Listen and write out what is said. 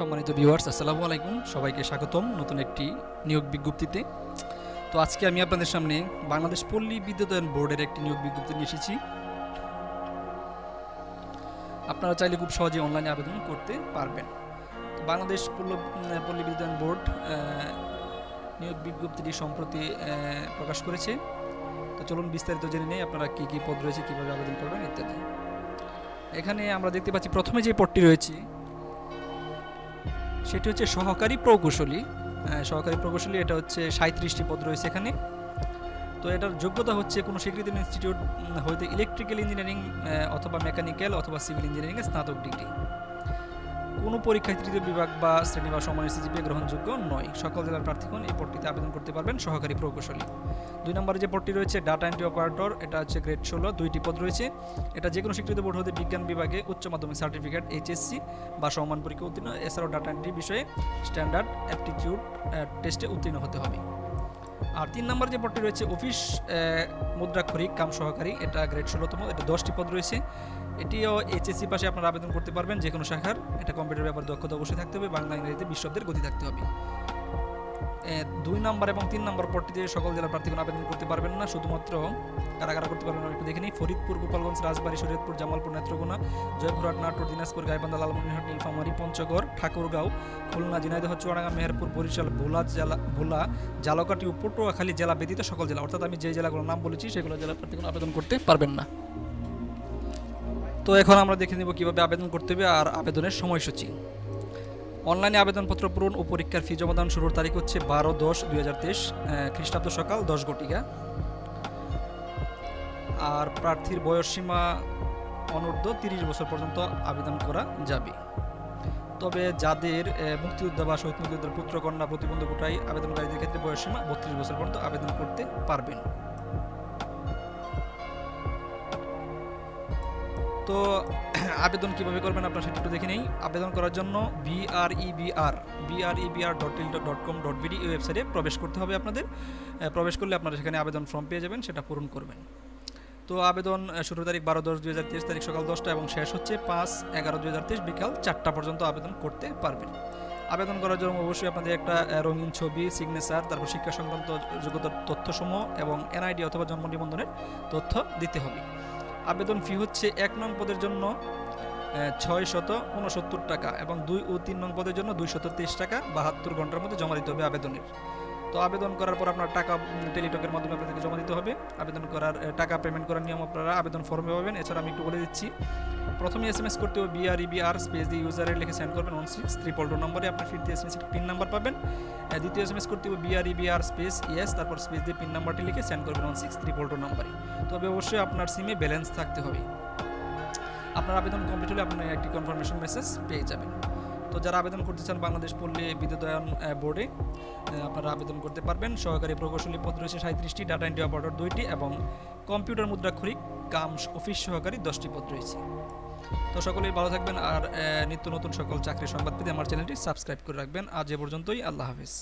সম্মানিত ভিউয়ার্স আসসালামু আলাইকুম। সবাইকে স্বাগতম নতুন একটি নিয়োগ বিজ্ঞপ্তিতে। তো আজকে আমি আপনাদের সামনে বাংলাদেশ পল্লী বিদ্যুতায়ন বোর্ডের একটি নিয়োগ বিজ্ঞপ্তি নিয়ে এসেছি। আপনারা চাইলে খুব সহজে অনলাইনে আবেদন করতে পারবেন। বাংলাদেশ পল্লী বিদ্যুতায়ন বোর্ড নিয়োগ বিজ্ঞপ্তিটি সম্প্রতি প্রকাশ করেছে। তো চলুন বিস্তারিত জেনে নেই আপনারা কী কী পদ রয়েছে, কীভাবে আবেদন করবেন, ইত্যাদি। এখানে আমরা দেখতে পাচ্ছি প্রথমে যে পদটি রয়েছে সেটি হচ্ছে সহকারী প্রকৌশলী। সহকারী প্রকৌশলী, এটা হচ্ছে সাঁত্রিশটি পদ রয়েছে এখানে। তো এটার যোগ্যতা হচ্ছে কোনো স্বীকৃত ইনস্টিটিউট হয়তো ইলেকট্রিক্যাল ইঞ্জিনিয়ারিং অথবা মেকানিক্যাল অথবা সিভিল ইঞ্জিনিয়ারিংয়ে স্নাতক ডিগ্রি। কোনো পরীক্ষায় তৃতীয় বিভাগ বা শ্রেণি বা সমান সিজিপিএ গ্রহণযোগ্য নয়। সকল জেলার প্রার্থীগণ এই পদটিতে আবেদন করতে পারবেন সহকারী প্রকৌশলী। দুই নম্বরে যে পদটি রয়েছে ডাটা এন্ট্রি অপারেটর এটা হচ্ছে গ্রেড ষোলো, দুইটি পদ রয়েছে। এটা যে কোনো স্বীকৃত বোর্ড হতে বিজ্ঞান বিভাগে উচ্চ মাধ্যমিক সার্টিফিকেট এইচএসসি বা সমান পরীক্ষা উত্তীর্ণ। এছাড়াও ডাটা এন্ট্রি বিষয়ে স্ট্যান্ডার্ড অ্যাপটিটিউড টেস্টে উত্তীর্ণ হতে হবে। আর তিন নম্বর যে পদটি রয়েছে অফিস আহ, মুদ্রাক্ষরিক কাম সহকারী এটা গ্রেড ষোলোতম এটা দশটি পদ রয়েছে। এটিও এইচএসসি পাশে আপনারা আবেদন করতে পারবেন যে কোনো শাখার। এটা কম্পিউটার ব্যাপারে দক্ষতা অবশ্যই থাকতে হবে বাংলা ইংরেজিতে বিশ্বদের গতি থাকতে হবে। দুই নম্বর এবং তিন নম্বর পদটিতে সকল জেলার প্রার্থীগণ আবেদন করতে পারবেন না। শুধুমাত্র কারা কারা করতে পারবেন একটু দেখে নিই। ফরিদপুর, গোপালগঞ্জ, রাজবাড়ী, শরীয়তপুর, জামালপুর, নেত্রকোনা, জয়পুরহাট, নাটোর, দিনাজপুর, গাইবান্ধা, লালমনিরহাট, নীলফামারী, পঞ্চগড়, ঠাকুরগাঁও, খুলনা, ঝিনাইদহ, চুয়াডাঙ্গা, মেহেরপুর, বরিশাল, ভোলা জেলা, ভোলা, জালকাটি ও পটুয়াখালী জেলা ব্যতীত সকল জেলা। অর্থাৎ আমি যে জেলাগুলোর নাম বলেছি, সেগুলো জেলা প্রার্থীগণ আবেদন করতে পারবেন না। তো এখন আমরা দেখে নেব কীভাবে আবেদন করতে হবে আর আবেদনের সময়সূচি। অনলাইনে আবেদনপত্র পূরণ ও পরীক্ষার ফি জমাদান শুরুর তারিখ হচ্ছে বারো দশ দুই হাজার তেইশ খ্রিস্টাব্দ সকাল দশ ঘটিকা। আর প্রার্থীর বয়সসীমা অনূর্ধ্ব তিরিশ বছর পর্যন্ত আবেদন করা যাবে। তবে যাদের মুক্তিযোদ্ধা বা শহীদ মুক্তিযোদ্ধার পুত্রকন্যা প্রতিবন্ধী কোটায় আবেদনকারীদের ক্ষেত্রে বয়সসীমা বত্রিশ বছর পর্যন্ত আবেদন করতে পারবেন। তো আবেদন কীভাবে করবেন আপনারা সেটা একটু দেখে নেই। আবেদন করার জন্য বিআরইবিআর বিআরইবিআর ডট টিল ডট কম ডট বিডি এই ওয়েবসাইটে প্রবেশ করতে হবে আপনাদের। প্রবেশ করলে আপনারা সেখানে আবেদন ফর্ম পেয়ে যাবেন, সেটা পূরণ করবেন। তো আবেদন শুরু তারিখ বারো দশ দুই হাজার তেইশ, তারিখ সকাল দশটা এবং শেষ হচ্ছে পাঁচ এগারো দুই হাজার তেইশ বিকাল চারটা পর্যন্ত আবেদন করতে পারবেন। আবেদন করার জন্য অবশ্যই আপনাদের একটা রঙিন ছবি সিগনেচার তারপর শিক্ষা সংক্রান্ত যোগ্যতার তথ্যসমূহ এবং এনআইডি অথবা জন্ম নিবন্ধনের তথ্য দিতে হবে। আবেদন ফি হচ্ছে এক নং পদের জন্য ছয় শত উনসত্তর টাকা এবং দুই ও তিন নং পদের জন্য দুই শত তেইশ টাকা বাহাত্তর ঘণ্টার মধ্যে জমা দিতে হবে আবেদনের। তো আবেদন করার পর আপনার টাকা টেলিটকের মাধ্যমে আপনাদেরকে জমা দিতে হবে। আবেদন করার টাকা পেমেন্ট করার নিয়ম আপনারা আবেদন ফর্মে পাবেন। এছাড়া আমি একটু বলে দিচ্ছি, প্রথমে এস এম এস করতে হবে বিআর ইবিআর স্পেস দিয়ে ইউজারের লিখে সেন্ড করবেন। ওয়ান সিক্স ত্রিপল টু নম্বরে আপনার ফিরতে S M S pin number পাবেন দ্বিতীয় এস এম এস করতে হবে বিআর ইবিআর স্পেস ইয়েস তারপর স্পেস দিয়ে পিন নাম্বারটি লিখে সেন্ড করবেন ওয়ান সিক্স ত্রিপল টু নম্বরে তবে অবশ্যই আপনার সিমে ব্যালেন্স থাকতে হবে। আপনার আবেদন কমপ্লিট হলে আপনি একটি কনফার্মেশন মেসেজ পেয়ে যাবেন। তো যারা আবেদন করতে চান বাংলাদেশ পল্লী বিদ্যুতায়ন বোর্ডে আপনারা আবেদন করতে পারবেন। সহকারী প্রকৌশলী পদ রয়েছে সাঁত্রিশটি ডাটা এন্ট্রি অপারেটর দুইটি এবং কম্পিউটার মুদ্রাক্ষরিক কাম অফিস সহকারী দশটি পদ রয়েছে। তো সকলেই ভালো থাকবেন আর নিত্য নতুন সকল চাকরির সংবাদ পেতে আমার চ্যানেলটি সাবস্ক্রাইব করে রাখবেন। আজ এ পর্যন্তই, আল্লাহ হাফিজ।